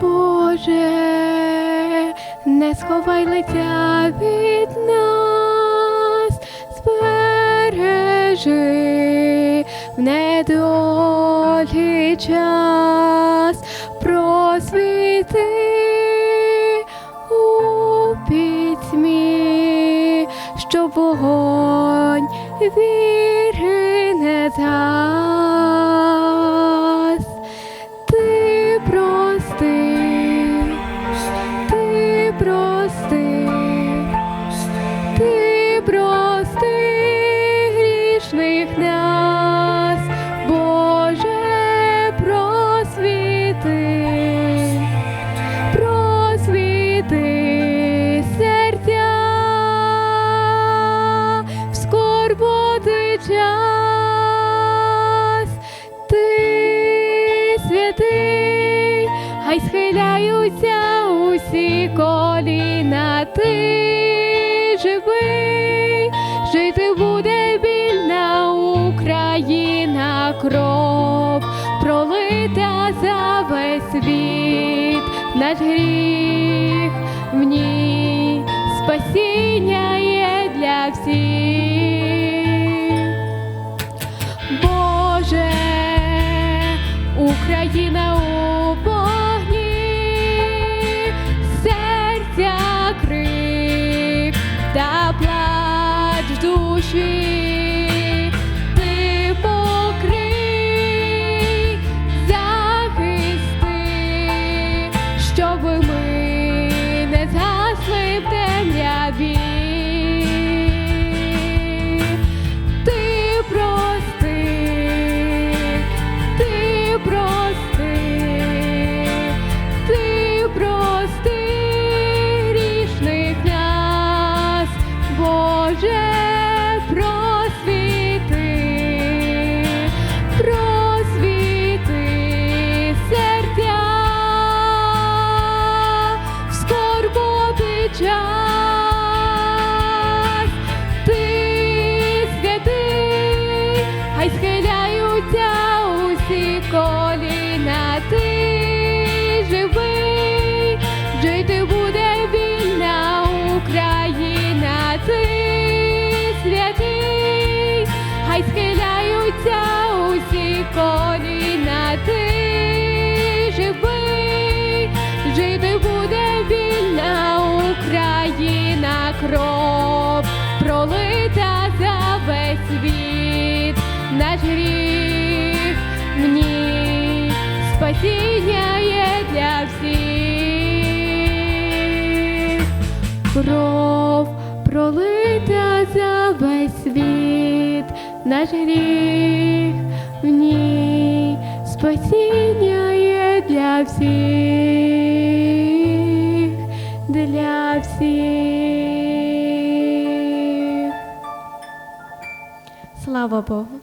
Боже, не сховай лиця від нас, збережи в недолі час, просвіти у пітьмі, щоб вогонь віри не згас. Усі коліна, ти живий, жити буде вільна Україна, кров пролита за весь світ, наш гріх в ній спасіння є для всіх. В час. Ти святий, хай схиляються пролита за весь світ, наш гріх в спасіння є для всіх. Кров пролита за весь світ, наш гріх в ній спасіння є для всіх, для всіх. Слава Богу.